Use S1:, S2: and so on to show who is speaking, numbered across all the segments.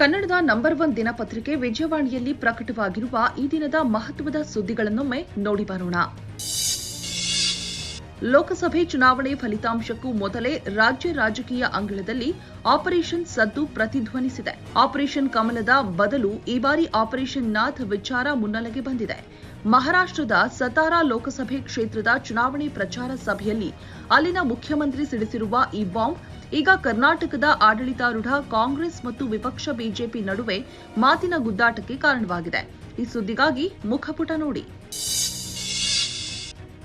S1: ಕನ್ನಡದ number one ದಿನಪತ್ರಿಕೆ ವಿಜಯವಾಣಿಯಲ್ಲಿ ಪ್ರಕಟವಾಗಿರುವ ಈ ದಿನದ ಮಹತ್ವದ ಸುದ್ದಿಗಳನ್ನೊಮ್ಮೆ ನೋಡಿ ಬರೋಣ. ಲೋಕಸಭೆ ಚುನಾವಣೆ ಫಲಿತಾಂಶಕ್ಕೂ ಮೊದಲೇ ರಾಜ್ಯ ರಾಜಕೀಯ ಅಂಗಳದಲ್ಲಿ ಆಪರೇಷನ್ ಸದ್ದು ಪ್ರತಿಧ್ವನಿಸಿದೆ. ಆಪರೇಷನ್ ಕಮಲದ ಬದಲು ಈ ಬಾರಿ ಆಪರೇಷನ್ ನಾಥ್ ವಿಚಾರ ಮುನ್ನೆಲೆಗೆ ಬಂದಿದೆ. ಮಹಾರಾಷ್ಟ್ರದ ಸತಾರಾ ಲೋಕಸಭೆ ಕ್ಷೇತ್ರದ ಚುನಾವಣೆ ಪ್ರಚಾರ ಸಭೆಯಲ್ಲಿ ಅಲ್ಲಿನ ಮುಖ್ಯಮಂತ್ರಿ ಸಿಡಿಸಿರುವ ಈ ಬಾಂಬ್ ಈಗ ಕರ್ನಾಟಕದ ಆಡಳಿತಾರೂಢ ಕಾಂಗ್ರೆಸ್ ಮತ್ತು ವಿಪಕ್ಷ ಬಿಜೆಪಿ ನಡುವೆ ಮಾತಿನ ಗುದ್ದಾಟಕ್ಕೆ ಕಾರಣವಾಗಿದೆ. ಈ ಸುದ್ದಿಗಾಗಿ ಮುಖಪುಟ ನೋಡಿ.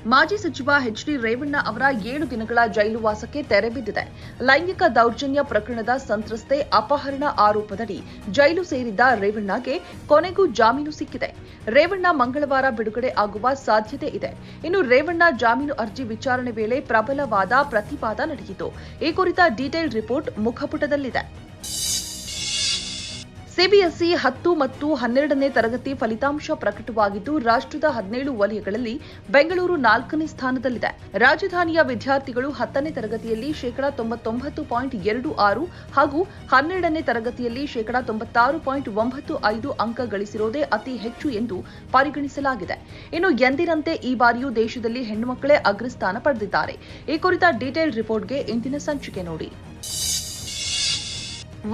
S1: ಮಾಜಿ ಸಚಿವ ಎಚ್ ಡಿ ರೇವಣ್ಣ ಅವರ ಏಳು ದಿನಗಳ ಜೈಲುವಾಸಕ್ಕೆ ತೆರೆ ಬಿದ್ದಿದೆ. ಲೈಂಗಿಕ ದೌರ್ಜನ್ಯ ಪ್ರಕರಣದ ಸಂತ್ರಸ್ತೆ ಅಪಹರಣ ಆರೋಪದಡಿ ಜೈಲು ಸೇರಿದ್ದ ರೇವಣ್ಣಗೆ ಕೊನೆಗೂ ಜಾಮೀನು ಸಿಕ್ಕಿದೆ. ರೇವಣ್ಣ ಮಂಗಳವಾರ ಬಿಡುಗಡೆ ಆಗುವ ಸಾಧ್ಯತೆ ಇದೆ. ಇನ್ನು ರೇವಣ್ಣ ಜಾಮೀನು ಅರ್ಜಿ ವಿಚಾರಣೆ ವೇಳೆ ಪ್ರಬಲವಾದ ಪ್ರತಿವಾದ ನಡೆಯಿತು. ಈ ಕುರಿತ ಡೀಟೇಲ್ ರಿಪೋರ್ಟ್ ಮುಖಪುಟದಲ್ಲಿದೆ. ಸಿಬಿಎಸ್ಇ ಹತ್ತು ಮತ್ತು ಹನ್ನೆರಡನೇ ತರಗತಿ ಫಲಿತಾಂಶ ಪ್ರಕಟವಾಗಿದ್ದು, ರಾಷ್ಟ್ರದ ಹದಿನೇಳು ವಲಯಗಳಲ್ಲಿ ಬೆಂಗಳೂರು ನಾಲ್ಕನೇ ಸ್ಥಾನದಲ್ಲಿದೆ. ರಾಜಧಾನಿಯ ವಿದ್ಯಾರ್ಥಿಗಳು ಹತ್ತನೇ ತರಗತಿಯಲ್ಲಿ ಶೇಕಡಾ ತೊಂಬತ್ತೊಂಬತ್ತು ಪಾಯಿಂಟ್ ಎರಡು ಆರು ಹಾಗೂ ಹನ್ನೆರಡನೇ ತರಗತಿಯಲ್ಲಿ ಶೇಕಡಾ ತೊಂಬತ್ತಾರು ಪಾಯಿಂಟ್ ಒಂಬತ್ತು ಐದು ಅಂಕ ಗಳಿಸಿರೋದೇ ಅತಿ ಹೆಚ್ಚು ಎಂದು ಪರಿಗಣಿಸಲಾಗಿದೆ. ಇನ್ನು ಎಂದಿನಂತೆ ಈ ಬಾರಿಯೂ ದೇಶದಲ್ಲಿ ಹೆಣ್ಣುಮಕ್ಕಳೇ ಅಗ್ರಸ್ಥಾನ ಪಡೆದಿದ್ದಾರೆ. ಈ ಕುರಿತ ಡೀಟೇಲ್ ರಿಪೋರ್ಟ್ಗೆ ಇಂದಿನ ಸಂಚಿಕೆ ನೋಡಿ.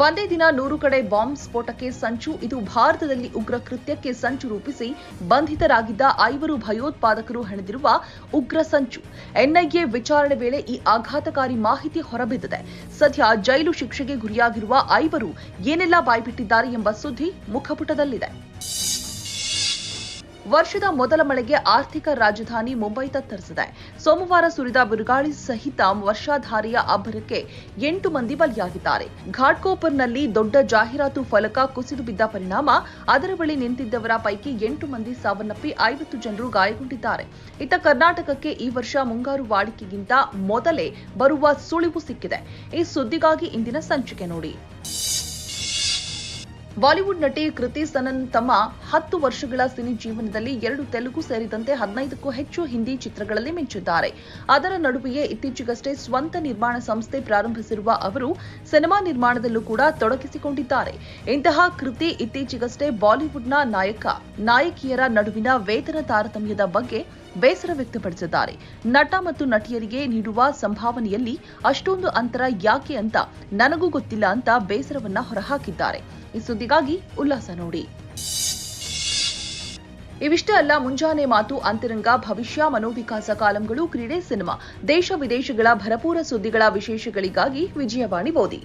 S1: ಒಂದೇ ದಿನ ನೂರು ಕಡೆ ಬಾಂಬ್ ಸ್ಫೋಟಕ್ಕೆ ಸಂಚು. ಇದು ಭಾರತದಲ್ಲಿ ಉಗ್ರ ಕೃತ್ಯಕ್ಕೆ ಸಂಚು ರೂಪಿಸಿ ಬಂಧಿತರಾಗಿದ್ದ ಐವರು ಭಯೋತ್ಪಾದಕರು ಹೆಣೆದಿರುವ ಉಗ್ರ ಸಂಚು. ಎನ್ಐಎ ವಿಚಾರಣೆ ವೇಳೆ ಈ ಆಘಾತಕಾರಿ ಮಾಹಿತಿ ಹೊರಬಿದ್ದಿದೆ. ಸದ್ಯ ಜೈಲು ಶಿಕ್ಷೆಗೆ ಗುರಿಯಾಗಿರುವ ಐವರು ಏನೆಲ್ಲ ಬಾಯ್ಬಿಟ್ಟಿದ್ದಾರೆ ಎಂಬ ಸುದ್ದಿ ಮುಖಪುಟದಲ್ಲಿದೆ. ವರ್ಷದ ಮೊದಲ ಮಳೆಗೆ ಆರ್ಥಿಕ ರಾಜಧಾನಿ ಮುಂಬೈ ತತ್ತರಿಸಿದೆ. ಸೋಮವಾರ ಸುರಿದ ಬಿರುಗಾಳಿ ಸಹಿತ ವರ್ಷಾಧಾರಿಯ ಅಬ್ಬರಕ್ಕೆ ಎಂಟು ಮಂದಿ ಬಲಿಯಾಗಿದ್ದಾರೆ. ಘಾಟ್ಕೋಪರ್ನಲ್ಲಿ ದೊಡ್ಡ ಜಾಹೀರಾತು ಫಲಕ ಕುಸಿದು ಬಿದ್ದ ಪರಿಣಾಮ, ಅದರ ಬಳಿ ನಿಂತಿದ್ದವರ ಪೈಕಿ ಎಂಟು ಮಂದಿ ಸಾವನ್ನಪ್ಪಿ ಐವತ್ತು ಜನರು ಗಾಯಗೊಂಡಿದ್ದಾರೆ. ಇತ್ತ ಕರ್ನಾಟಕಕ್ಕೆ ಈ ವರ್ಷ ಮುಂಗಾರು ವಾಡಿಕೆಗಿಂತ ಮೊದಲೇ ಬರುವ ಸುಳಿವು ಸಿಕ್ಕಿದೆ. ಈ ಸುದ್ದಿಗಾಗಿ ಇಂದಿನ ಸಂಚಿಕೆ ನೋಡಿ. ಬಾಲಿವುಡ್ ನಟಿ ಕೃತಿ ಸನನ್ ತಮ್ಮ ಹತ್ತು ವರ್ಷಗಳ ಸಿನಿ ಜೀವನದಲ್ಲಿ ಎರಡು ತೆಲುಗು ಸೇರಿದಂತೆ ಹದಿನೈದಕ್ಕೂ ಹೆಚ್ಚು ಹಿಂದಿ ಚಿತ್ರಗಳಲ್ಲಿ ಮಿಂಚಿದ್ದಾರೆ. ಅದರ ನಡುವೆಯೇ ಇತ್ತೀಚೆಗಷ್ಟೇ ಸ್ವಂತ ನಿರ್ಮಾಣ ಸಂಸ್ಥೆ ಪ್ರಾರಂಭಿಸಿರುವ ಅವರು ಸಿನಿಮಾ ನಿರ್ಮಾಣದಲ್ಲೂ ಕೂಡ ತೊಡಗಿಸಿಕೊಂಡಿದ್ದಾರೆ. ಇಂತಹ ಕೃತಿ ಇತ್ತೀಚೆಗಷ್ಟೇ ಬಾಲಿವುಡ್ನ ನಾಯಕ, ನಾಯಕಿಯರ ನಡುವಿನ ವೇತನ ತಾರತಮ್ಯದ ಬಗ್ಗೆ ಬೇಸರ ವ್ಯಕ್ತಪಡಿಸಿದ್ದಾರೆ. ನಟ ಮತ್ತು ನಟಿಯರಿಗೆ ನೀಡುವ ಸಂಭಾವನೆಯಲ್ಲಿ ಅಷ್ಟೊಂದು ಅಂತರ ಯಾಕೆ ಅಂತ ನನಗೂ ಗೊತ್ತಿಲ್ಲ ಅಂತ ಬೇಸರವನ್ನ ಹೊರಹಾಕಿದ್ದಾರೆ. ಈ ಸುದ್ದಿಗಾಗಿ ಉಲ್ಲಾಸ ನೋಡಿ. ಇವಿಷ್ಟೇ ಅಲ್ಲ, ಮುಂಜಾನೆ ಮಾತು, ಅಂತರಂಗ, ಭವಿಷ್ಯ, ಮನೋವಿಕಾಸ ಕಾಲಂಗಳು, ಕ್ರೀಡೆ, ಸಿನಿಮಾ, ದೇಶ ವಿದೇಶಗಳ ಭರಪೂರ ಸುದ್ದಿಗಳ ವಿಶೇಷಗಳಿಗಾಗಿ ವಿಜಯವಾಣಿ ಓದಿ.